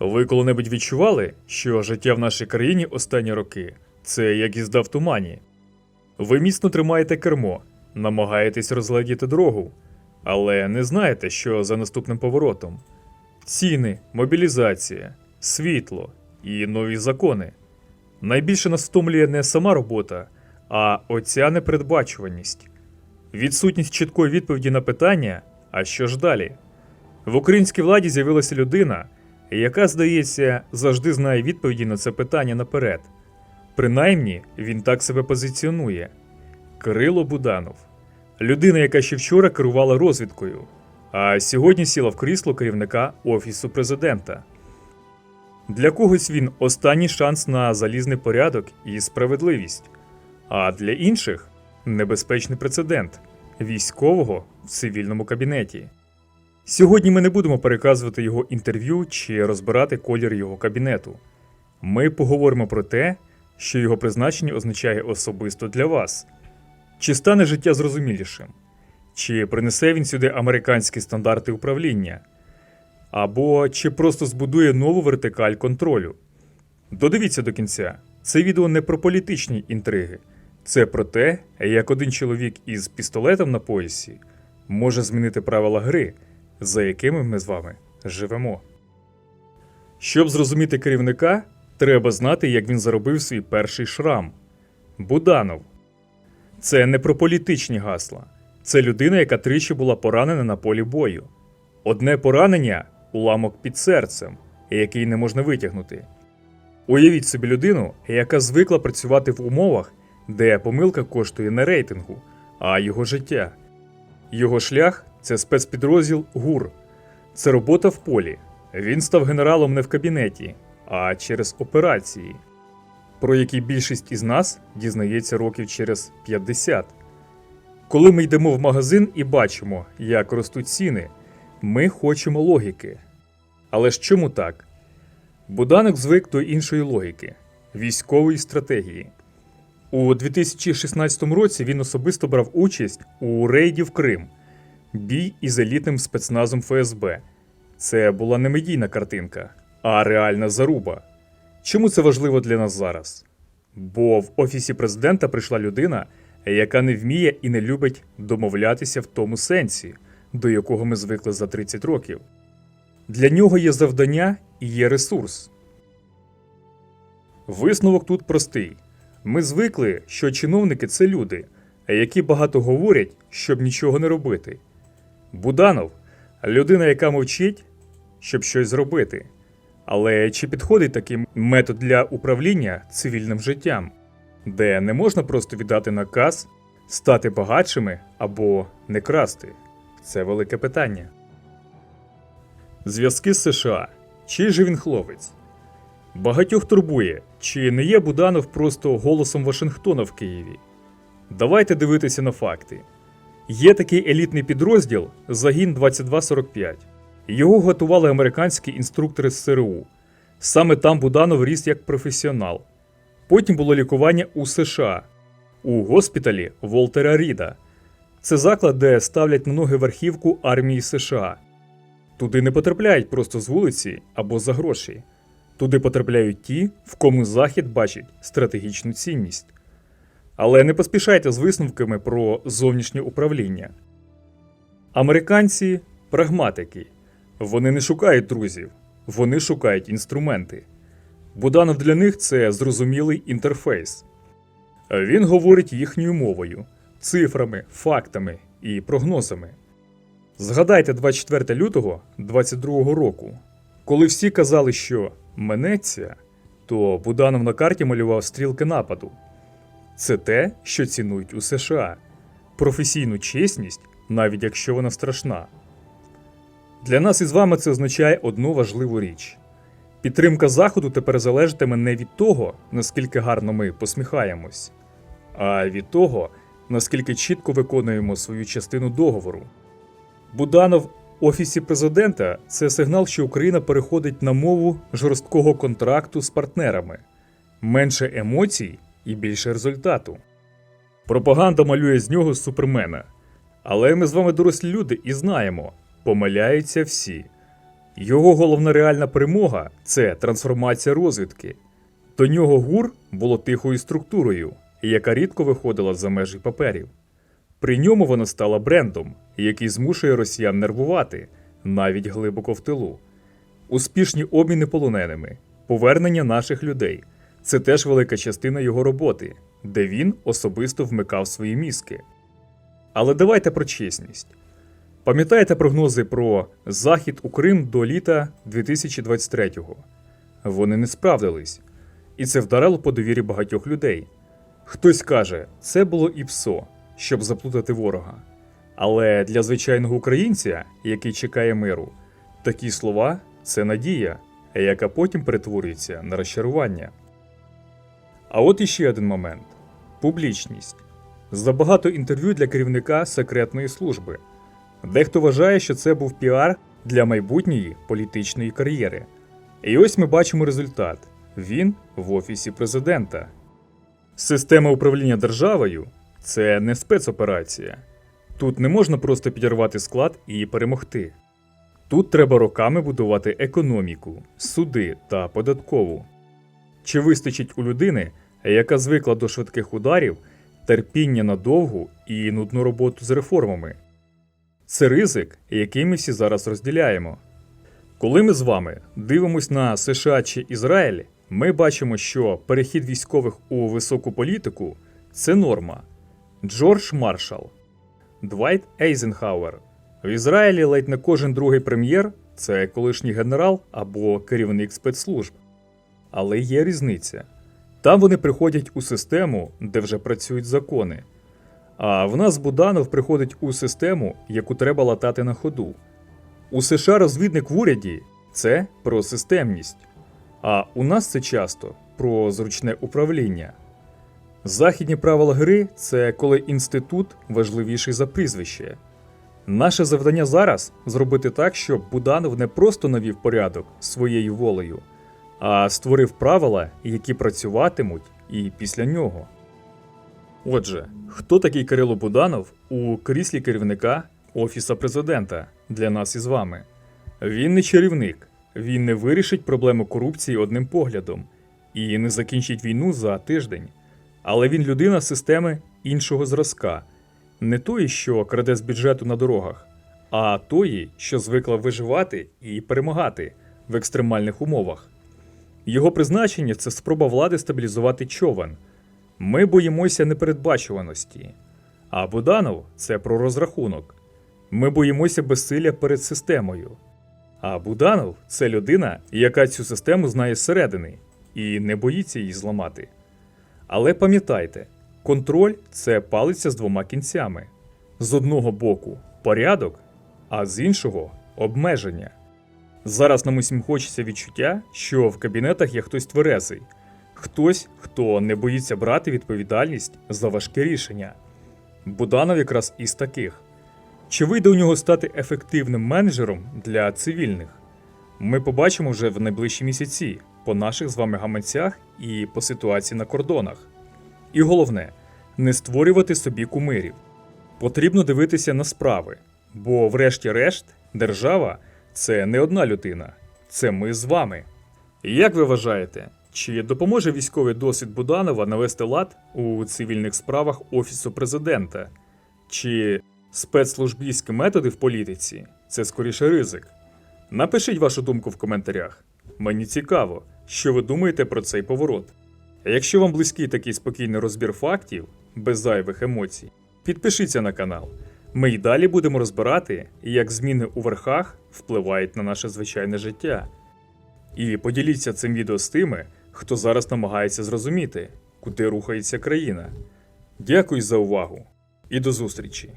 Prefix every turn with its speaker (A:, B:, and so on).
A: Ви коли-небудь відчували, що життя в нашій країні останні роки це як їзда в тумані? Ви міцно тримаєте кермо, намагаєтесь розглядіти дорогу, але не знаєте, що за наступним поворотом. Ціни, мобілізація, світло і нові закони. Найбільше нас втомлює не сама робота, а оця непередбачуваність. Відсутність чіткої відповіді на питання, а що ж далі? В українській владі з'явилася людина, яка, здається, завжди знає відповіді на це питання наперед. Принаймні, він так себе позиціонує. Кирило Буданов. Людина, яка ще вчора керувала розвідкою, а сьогодні сіла в крісло керівника Офісу президента. Для когось він останній шанс на залізний порядок і справедливість, а для інших небезпечний прецедент військового в цивільному кабінеті. Сьогодні ми не будемо переказувати його інтерв'ю чи розбирати колір його кабінету. Ми поговоримо про те, що його призначення означає особисто для вас. Чи стане життя зрозумілішим? Чи принесе він сюди американські стандарти управління? Або чи просто збудує нову вертикаль контролю? Додивіться до кінця. Це відео не про політичні інтриги, це про те, як один чоловік із пістолетом на поясі може змінити правила гри, за якими ми з вами живемо. Щоб зрозуміти керівника, треба знати, як він заробив свій перший шрам. Буданов. Це не про політичні гасла. Це людина, яка тричі була поранена на полі бою. Одне поранення уламок під серцем, який не можна витягнути. Уявіть собі людину, яка звикла працювати в умовах, де помилка коштує не рейтингу, а його життя. Його шлях це спецпідрозділ ГУР. Це робота в полі. Він став генералом не в кабінеті, а через операції, про які більшість із нас дізнається років через 50. Коли ми йдемо в магазин і бачимо, як ростуть ціни, ми хочемо логіки. Але ж чому так? Буданок звик до іншої логіки військової стратегії. У 2016 році він особисто брав участь у рейді в Крим, бій із елітним спецназом ФСБ. Це була не медійна картинка, а реальна заруба. Чому це важливо для нас зараз? Бо в офісі президента прийшла людина, яка не вміє і не любить домовлятися в тому сенсі, до якого ми звикли за 30 років. Для нього є завдання і є ресурс. Висновок тут простий. Ми звикли, що чиновники це люди, які багато говорять, щоб нічого не робити. Буданов людина, яка мовчить, щоб щось зробити. Але чи підходить такий метод для управління цивільним життям, де не можна просто віддати наказ, стати багатшими або не красти? Це велике питання. Зв'язки з США. Чий же він хлопець? Багатьох турбує, чи не є Буданов просто голосом Вашингтона в Києві. Давайте дивитися на факти. Є такий елітний підрозділ Загін 2245. Його готували американські інструктори з СРУ. Саме там Буданов ріс як професіонал. Потім було лікування у США у госпіталі Волтера Ріда. Це заклад, де ставлять на ноги верхівку армії США. Туди не потрапляють просто з вулиці або за гроші. Туди потрапляють ті, в кому Захід бачить стратегічну цінність. Але не поспішайте з висновками про зовнішнє управління. Американці прагматики. Вони не шукають друзів, вони шукають інструменти. Буданов для них це зрозумілий інтерфейс. Він говорить їхньою мовою, цифрами, фактами і прогнозами. Згадайте 24 лютого 22 року, коли всі казали, що минеться, то Буданов на карті малював стрілки нападу. Це те, що цінують у США професійну чесність, навіть якщо вона страшна. Для нас із вами це означає одну важливу річ: підтримка Заходу тепер залежатиме не від того, наскільки гарно ми посміхаємось, а від того, наскільки чітко виконуємо свою частину договору. Буданов в офісі президента це сигнал, що Україна переходить на мову жорсткого контракту з партнерами, менше емоцій і більше результату. Пропаганда малює з нього супермена. Але ми з вами дорослі люди і знаємо, помиляються всі. Його головна реальна перемога це трансформація розвідки. До нього ГУР було тихою структурою, яка рідко виходила за межі паперів. При ньому вона стала брендом, який змушує росіян нервувати, навіть глибоко в тилу. Успішні обміни полоненими, повернення наших людей це теж велика частина його роботи, де він особисто вмикав свої мізки. Але давайте про чесність. Пам'ятаєте прогнози про захід у Крим до літа 2023-го? Вони не справдились, і це вдарило по довірі багатьох людей. Хтось каже, це було і ПСО, щоб заплутати ворога. Але для звичайного українця, який чекає миру, такі слова це надія, яка потім перетворюється на розчарування. А от іще один момент: публічність. Забагато інтерв'ю для керівника секретної служби. Дехто вважає, що це був піар для майбутньої політичної кар'єри. І ось ми бачимо результат: він в офісі президента. Система управління державою це не спецоперація. Тут не можна просто підірвати склад і перемогти. Тут треба роками будувати економіку, суди та податкову. Чи вистачить у людини, яка звикла до швидких ударів, терпіння на довгу і нудну роботу з реформами? Це ризик, який ми всі зараз розділяємо. Коли ми з вами дивимось на США чи Ізраїль, ми бачимо, що перехід військових у високу політику це норма. Джордж Маршал, Двайт Ейзенхауер. В Ізраїлі ледь не кожен другий прем'єр це колишній генерал або керівник спецслужб. Але є різниця. Там вони приходять у систему, де вже працюють закони. А в нас Буданов приходить у систему, яку треба латати на ходу. У США розвідник в уряді це про системність. А у нас це часто про зручне управління. Західні правила гри це коли інститут важливіший за прізвище. Наше завдання зараз зробити так, щоб Буданов не просто навів порядок своєю волею, а створив правила, які працюватимуть і після нього. Отже, хто такий Кирило Буданов у кріслі керівника Офіса президента для нас із вами? Він не чарівник, він не вирішить проблему корупції одним поглядом і не закінчить війну за тиждень. Але він людина системи іншого зразка, не тої, що краде з бюджету на дорогах, а тої, що звикла виживати і перемагати в екстремальних умовах. Його призначення це спроба влади стабілізувати човен. Ми боїмося непередбачуваності. А Буданов це про розрахунок. Ми боїмося безсилля перед системою. А Буданов це людина, яка цю систему знає зсередини і не боїться її зламати. Але пам'ятайте, контроль це палиця з двома кінцями: з одного боку порядок, а з іншого обмеження. Зараз нам усім хочеться відчуття, що в кабінетах є хтось тверезий, хтось, хто не боїться брати відповідальність за важке рішення. Буданов якраз із таких. Чи вийде у нього стати ефективним менеджером для цивільних? Ми побачимо вже в найближчі місяці по наших з вами гаманцях і по ситуації на кордонах. І головне, не створювати собі кумирів. Потрібно дивитися на справи, бо, врешті-решт, держава це не одна людина, це ми з вами. Як ви вважаєте, чи допоможе військовий досвід Буданова навести лад у цивільних справах Офісу президента? Чи спецслужбійські методи в політиці це скоріше ризик? Напишіть вашу думку в коментарях. Мені цікаво, що ви думаєте про цей поворот. Якщо вам близький такий спокійний розбір фактів, без зайвих емоцій, підпишіться на канал. Ми й далі будемо розбирати, як зміни у верхах впливають на наше звичайне життя. І поділіться цим відео з тими, хто зараз намагається зрозуміти, куди рухається країна. Дякую за увагу і до зустрічі!